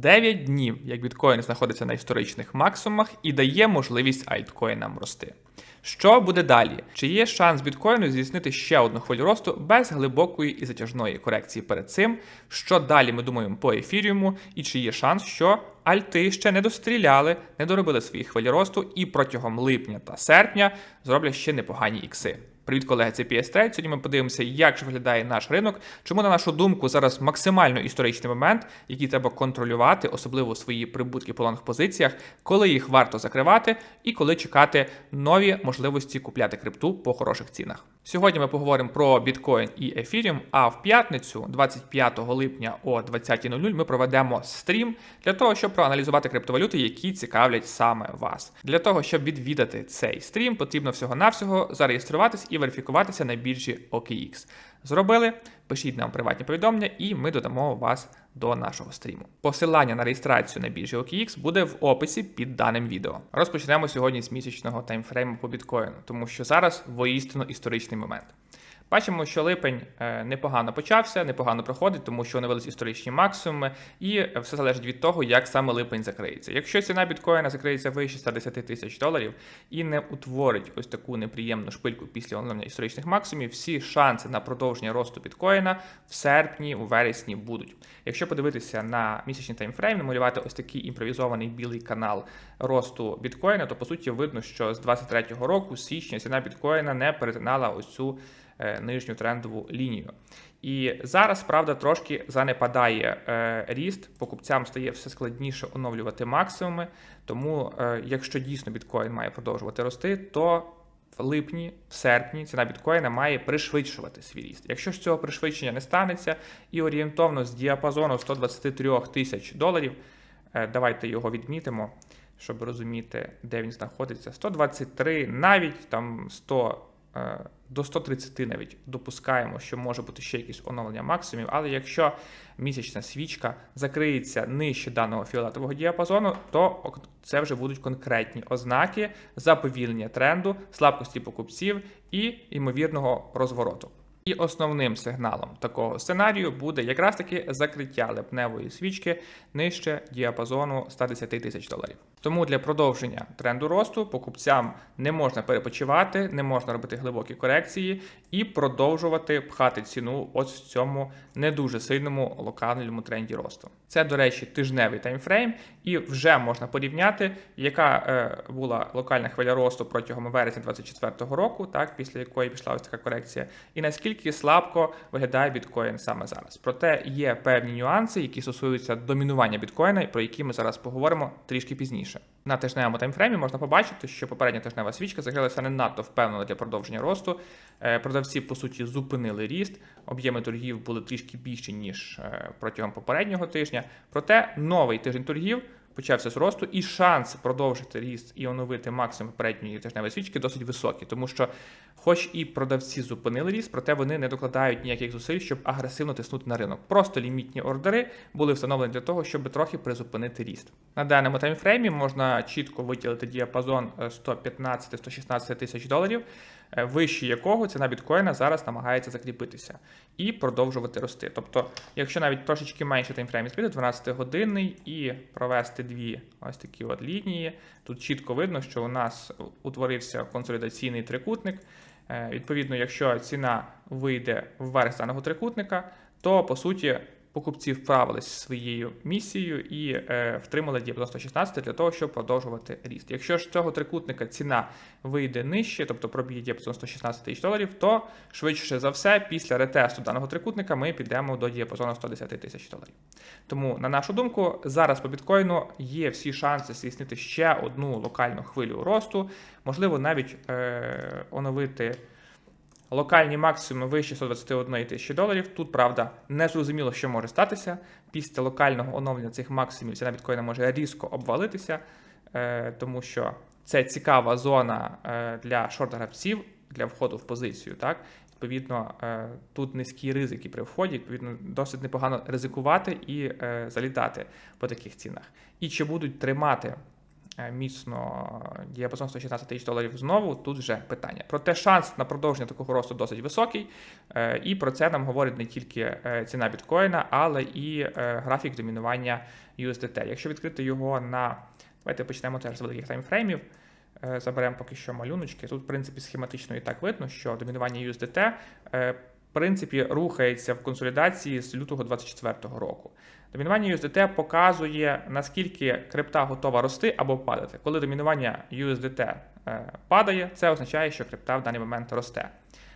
9 днів, як біткоін знаходиться на історичних максимумах і дає можливість альткоїнам рости. Що буде далі? Чи є шанс біткоїну здійснити ще одну хвилю росту без глибокої і затяжної корекції перед цим? Що далі ми думаємо по ефіріуму? І чи є шанс, що альти ще не достріляли, не доробили свої хвилі росту і протягом липня та серпня зроблять ще непогані ікси? Привіт, колеги, це PS. Сьогодні ми подивимося, як ж виглядає наш ринок. Чому, на нашу думку, зараз максимально історичний момент, який треба контролювати, особливо свої прибутки по лонг-позиціях, коли їх варто закривати і коли чекати нові можливості купляти крипту по хороших цінах. Сьогодні ми поговоримо про біткоін і ефіріум. А в п'ятницю, 25 липня о 20.00, ми проведемо стрім для того, щоб проаналізувати криптовалюти, які цікавлять саме вас. Для того, щоб відвідати цей стрім, потрібно всього-навсього зареєструватись і верифікуватися на біржі OKX. Зробили, пишіть нам приватні повідомлення, і ми додамо вас до нашого стріму. Посилання на реєстрацію на біржі OKX буде в описі під даним відео. Розпочнемо сьогодні з місячного таймфрейму по біткоїну, тому що зараз воістину історичний момент. Бачимо, що липень е, непогано почався, непогано проходить, тому що вони історичні максимуми, і все залежить від того, як саме липень закриється. Якщо ціна біткоїна закриється вище 110 тисяч доларів і не утворить ось таку неприємну шпильку після оновлення історичних максимумів, всі шанси на продовження росту біткоїна в серпні, у вересні будуть. Якщо подивитися на місячний таймфрейм, намалювати ось такий імпровізований білий канал росту біткоїна, то по суті видно, що з 23-го року січня ціна біткоїна не перетинала ось цю. Е, нижню трендову лінію. І зараз, правда, трошки занепадає е, ріст, покупцям стає все складніше оновлювати максимуми. Тому, е, якщо дійсно біткоін має продовжувати рости, то в липні, в серпні ціна біткоїна має пришвидшувати свій ріст. Якщо ж цього пришвидшення не станеться, і орієнтовно з діапазону 123 тисяч доларів, давайте його відмітимо, щоб розуміти, де він знаходиться. 123, навіть там 100. Е, до 130 навіть допускаємо, що може бути ще якесь оновлення максимумів, але якщо місячна свічка закриється нижче даного фіолетового діапазону, то це вже будуть конкретні ознаки заповільнення тренду, слабкості покупців і ймовірного розвороту. І основним сигналом такого сценарію буде якраз таки закриття липневої свічки нижче діапазону 110 тисяч доларів. Тому для продовження тренду росту покупцям не можна перепочивати, не можна робити глибокі корекції і продовжувати пхати ціну ось в цьому не дуже сильному локальному тренді росту. Це, до речі, тижневий таймфрейм, і вже можна порівняти, яка е, була локальна хвиля росту протягом вересня 2024 року, так після якої пішла ось така корекція, і наскільки слабко виглядає біткоін саме зараз. Проте є певні нюанси, які стосуються домінування біткоїна, про які ми зараз поговоримо трішки пізніше пізніше. На тижневому таймфреймі можна побачити, що попередня тижнева свічка закрилася не надто впевнено для продовження росту. Е, продавці, по суті, зупинили ріст, об'єми торгів були трішки більші, ніж е, протягом попереднього тижня. Проте новий тиждень торгів почався з росту, і шанс продовжити ріст і оновити максимум передньої тижневої свічки досить високі, тому що, хоч і продавці зупинили ріст, проте вони не докладають ніяких зусиль, щоб агресивно тиснути на ринок. Просто лімітні ордери були встановлені для того, щоб трохи призупинити ріст. На даному таймфреймі можна чітко виділити діапазон 115-116 тисяч доларів. Е, вищий якого ціна біткоїна зараз намагається закріпитися і продовжувати рости. Тобто, якщо навіть трошечки менше таймфрейм відкрити, 12-годинний і провести дві ось такі от лінії, тут чітко видно, що у нас утворився консолідаційний трикутник. Е, відповідно, якщо ціна вийде вверх даного трикутника, то по суті покупці вправились своєю місією і е, втримали діапазон 116 для того, щоб продовжувати ріст. Якщо ж цього трикутника ціна вийде нижче, тобто проб'є діапазон 116 тисяч доларів, то швидше за все, після ретесту даного трикутника ми підемо до діапазону 110 тисяч доларів. Тому, на нашу думку, зараз по біткоїну є всі шанси здійснити ще одну локальну хвилю росту, можливо, навіть е, оновити. Локальні максимуми вище 121 тисячі доларів. Тут, правда, не зрозуміло, що може статися. Після локального оновлення цих максимумів ціна біткоїна може різко обвалитися, е, тому що це цікава зона е, для шорт-гравців для входу в позицію. Так? Відповідно, е, тут низькі ризики при вході, відповідно, досить непогано ризикувати і залітати по таких цінах. І чи будуть тримати міцно діапазон 116 тисяч доларів знову, тут вже питання. Проте шанс на продовження такого росту досить високий, е, і про це нам говорить не тільки е, ціна біткоїна, але і е, графік домінування USDT. Якщо відкрити його на давайте почнемо теж з великих таймфреймів. Е, Заберемо поки що малюночки. Тут, в принципі, схематично і так видно, що домінування USDT е, принципі рухається в консолідації з лютого 2024 року. Домінування USDT показує, наскільки крипта готова рости або падати. Коли домінування USDT е, падає, це означає, що крипта в даний момент росте.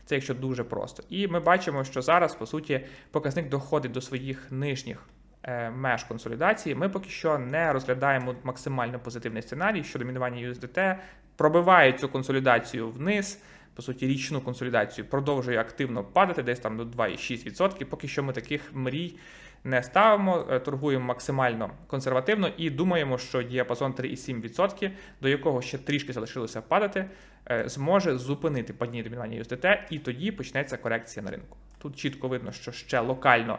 Це якщо дуже просто. І ми бачимо, що зараз, по суті, показник доходить до своїх нижніх е, меж консолідації. Ми поки що не розглядаємо максимально позитивний сценарій, що домінування USDT пробиває цю консолідацію вниз. По суті, річну консолідацію продовжує активно падати, десь там до 2,6%. Поки що ми таких мрій не ставимо, е, торгуємо максимально консервативно і думаємо, що діапазон 3,7%, до якого ще трішки залишилося падати, е, зможе зупинити падіння домінування USDT, і тоді почнеться корекція на ринку. Тут чітко видно, що ще локально,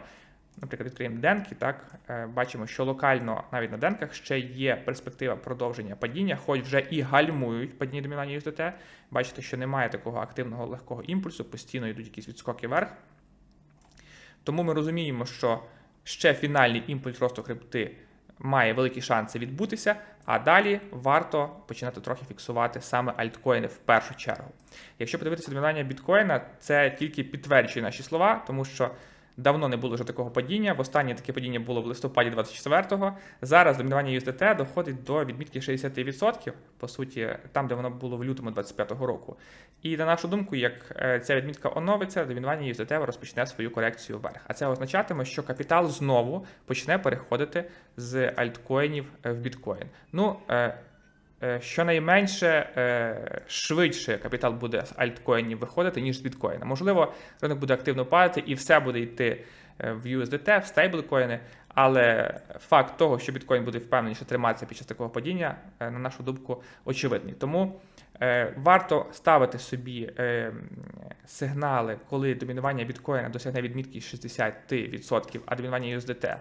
наприклад, відкриємо денки, так е, бачимо, що локально навіть на денках ще є перспектива продовження падіння, хоч вже і гальмують падіння домінування USDT. Бачите, що немає такого активного легкого імпульсу, постійно йдуть якісь відскоки вверх. Тому ми розуміємо, що ще фінальний імпульс росту крипти має великі шанси відбутися, а далі варто починати трохи фіксувати саме альткоїни в першу чергу. Якщо подивитися домінування біткоїна, це тільки підтверджує наші слова, тому що давно не було вже такого падіння. Востаннє таке падіння було в листопаді 24-го. Зараз домінування USDT доходить до відмітки 60%, по суті, там, де воно було в лютому 25-го року. І на нашу думку, як е, ця відмітка оновиться, домінування USDT розпочне свою корекцію вверх. А це означатиме, що капітал знову почне переходити з альткоїнів в біткоін. Ну, е, щонайменше е, швидше капітал буде з альткоїнів виходити, ніж з біткоїна. Можливо, ринок буде активно падати і все буде йти е, в USDT, в стейблкоїни, але факт того, що біткоін буде впевненіше триматися під час такого падіння, е, на нашу думку, очевидний. Тому е, варто ставити собі е, сигнали, коли домінування біткоїна досягне відмітки 60%, а домінування USDT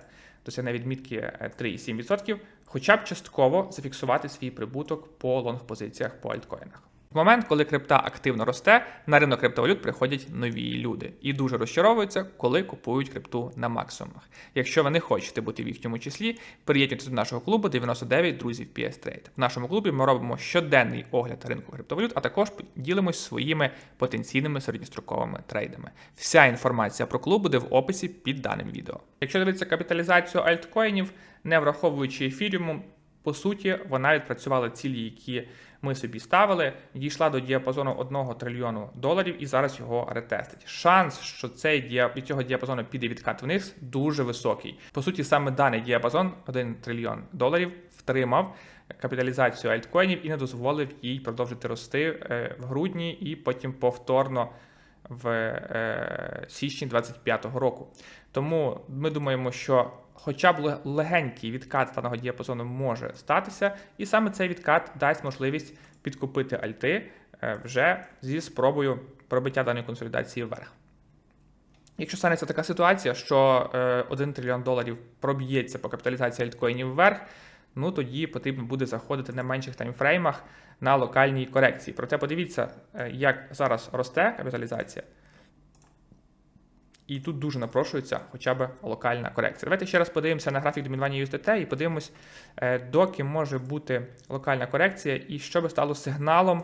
досягне відмітки е, 3,7%, хоча б частково зафіксувати свій прибуток по лонг-позиціях по альткоїнах. Момент, коли крипта активно росте, на ринок криптовалют приходять нові люди і дуже розчаровуються, коли купують крипту на максимумах. Якщо ви не хочете бути в їхньому числі, приєднуйтесь до нашого клубу 99 друзів PS Trade. В нашому клубі ми робимо щоденний огляд ринку криптовалют, а також ділимось своїми потенційними середньостроковими трейдами. Вся інформація про клуб буде в описі під даним відео. Якщо дивитися капіталізацію альткоїнів, не враховуючи ефіріуму, по суті, вона відпрацювала цілі, які ми собі ставили, дійшла до діапазону 1 трильйону доларів і зараз його ретестить. Шанс, що цей діа... від цього діапазону піде відкат вниз, дуже високий. По суті, саме даний діапазон 1 трильйон доларів втримав капіталізацію альткоїнів і не дозволив їй продовжити рости е, в грудні і потім повторно в е, січні 25-го року. Тому ми думаємо, що хоча б легенький відкат даного діапазону може статися, і саме цей відкат дасть можливість підкупити альти е, вже зі спробою пробиття даної консолідації вверх. Якщо станеться така ситуація, що е, 1 трильйон доларів проб'ється по капіталізації альткоїнів вверх, ну тоді потрібно буде заходити на менших таймфреймах на локальній корекції. Проте подивіться, е, як зараз росте капіталізація. І тут дуже напрошується хоча б локальна корекція. Давайте ще раз подивимося на графік домінування USDT і подивимось, е, доки може бути локальна корекція, і що би стало сигналом.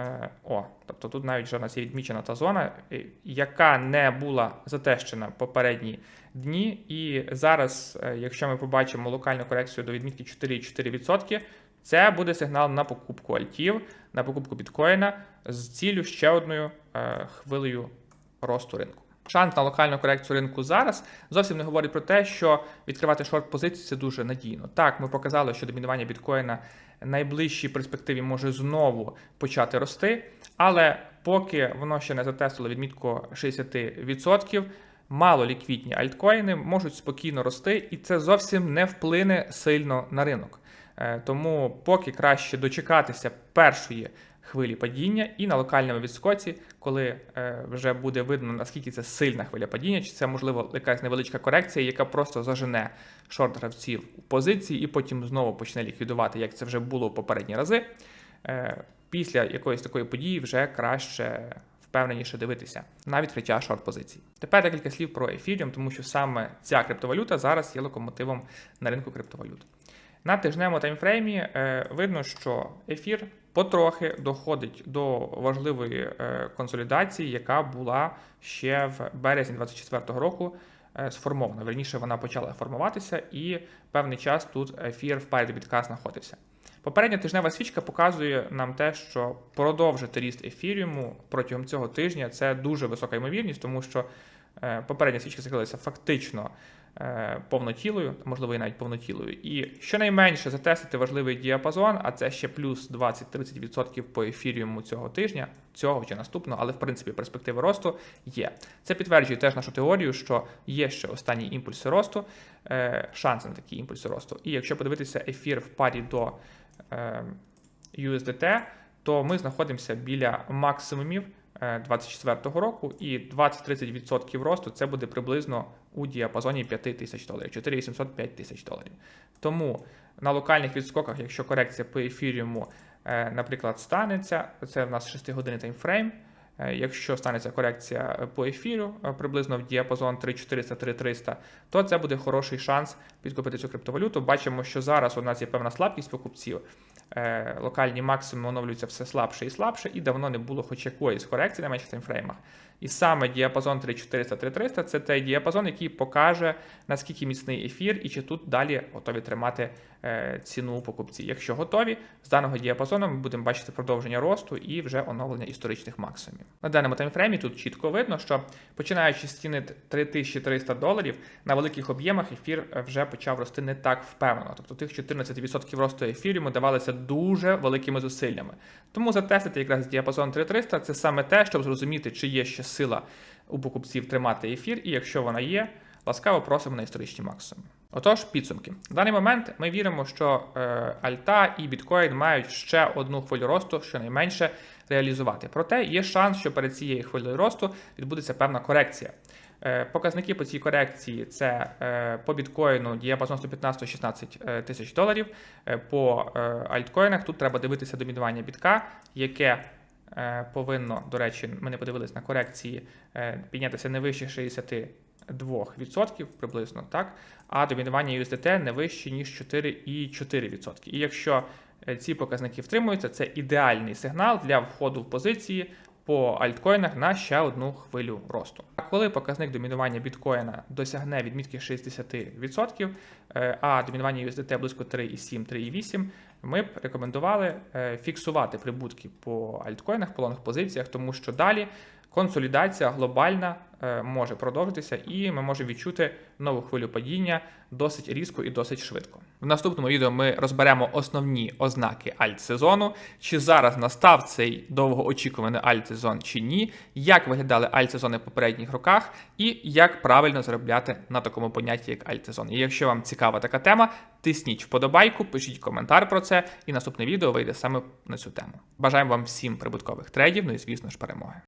е, О, тобто тут навіть вже у нас є відмічена та зона, е, яка не була затещена попередні дні. І зараз, якщо ми побачимо локальну корекцію до відмітки 4,4%, це буде сигнал на покупку альтів, на покупку біткоїна з ціллю ще одною хвилею росту ринку. Шанс на локальну корекцію ринку зараз зовсім не говорить про те, що відкривати шорт позиції це дуже надійно. Так, ми показали, що домінування біткоїна в найближчій перспективі може знову почати рости, але поки воно ще не затестило відмітку 60%, мало ліквідні альткоїни можуть спокійно рости, і це зовсім не вплине сильно на ринок. Е, Тому поки краще дочекатися першої хвилі падіння, і на локальному відскоці, коли е, вже буде видно, наскільки це сильна хвиля падіння, чи це можливо якась невеличка корекція, яка просто зажене шорт гравців у позиції і потім знову почне ліквідувати, як це вже було в попередні рази. Е, Після якоїсь такої події вже краще впевненіше дивитися на відкриття шорт-позицій. Тепер декілька слів про ефіріум, тому що саме ця криптовалюта зараз є локомотивом на ринку криптовалют. На тижневому таймфреймі е, видно, що ефір потрохи доходить до важливої е, консолідації, яка була ще в березні 2024 року е, сформована. Верніше вона почала формуватися, і певний час тут ефір в парі бітка знаходився. Попередня тижнева свічка показує нам те, що продовжити ріст ефіріуму протягом цього тижня це дуже висока ймовірність, тому що попередня свічка закрилася фактично е, повнотілою, можливо, і навіть повнотілою. І щонайменше затестити важливий діапазон, а це ще плюс 20-30% по ефіріуму цього тижня, цього чи наступного, але в принципі перспективи росту є. Це підтверджує теж нашу теорію, що є ще останні імпульси росту, е, шанси на такі імпульси росту. І якщо подивитися ефір в парі до е, USDT, то ми знаходимося біля максимумів е, 24 року, і 20-30% росту це буде приблизно у діапазоні 5 тисяч доларів, 4800-5 тисяч доларів. Тому на локальних відскоках, якщо корекція по ефіріуму, е, наприклад, станеться, це в нас 6 годинний таймфрейм. Е, Якщо станеться корекція е, по ефіру е, приблизно в діапазон 3400-3300, то це буде хороший шанс підкупити цю криптовалюту. Бачимо, що зараз у нас є певна слабкість покупців. Е, Локальні максимуми оновлюються все слабше і слабше, і давно не було хоч якоїсь корекції на менших таймфреймах. І саме діапазон 3400-3300 це той діапазон, який покаже, наскільки міцний ефір, і чи тут далі готові тримати е, ціну покупці. Якщо готові, з даного діапазону ми будемо бачити продовження росту і вже оновлення історичних максимумів. На даному таймфреймі тут чітко видно, що починаючи з ціни 3300 доларів на великих об'ємах ефір вже почав рости не так впевнено. Тобто тих 14% росту ефіріуму давалися дуже великими зусиллями. Тому затестити якраз діапазон 3300 це саме те, щоб зрозуміти, чи є ще сила у покупців тримати ефір, і якщо вона є, ласкаво просимо на історичні максимуми. Отож, підсумки. В даний момент ми віримо, що е, Альта і біткоін мають ще одну хвилю росту, щонайменше реалізувати. Проте є шанс, що перед цією хвилею росту відбудеться певна корекція. Е, Показники по цій корекції це е, по біткоїну діапазон 115-16 е, тисяч доларів. По альткоїнах тут треба дивитися домінування бітка, яке повинно, до речі, ми не подивились на корекції, е, піднятися не вище 62% приблизно, так? А домінування USDT не вище, ніж 4,4%. І якщо е, ці показники втримуються, це ідеальний сигнал для входу в позиції по альткоїнах на ще одну хвилю росту. А коли показник домінування біткоїна досягне відмітки 60%, е, а домінування USDT близько 3,7-3,8, ми б рекомендували е, фіксувати прибутки по альткоїнах, по лонг позиціях, тому що далі консолідація глобальна е, може продовжитися, і ми можемо відчути нову хвилю падіння досить різко і досить швидко. В наступному відео ми розберемо основні ознаки альт-сезону, чи зараз настав цей довгоочікуваний альт-сезон чи ні, як виглядали альт-сезони в попередніх роках, і як правильно заробляти на такому понятті, як альт-сезон. І якщо вам цікава така тема, тисніть вподобайку, пишіть коментар про це, і наступне відео вийде саме на цю тему. Бажаємо вам всім прибуткових трейдів, ну і звісно ж перемоги.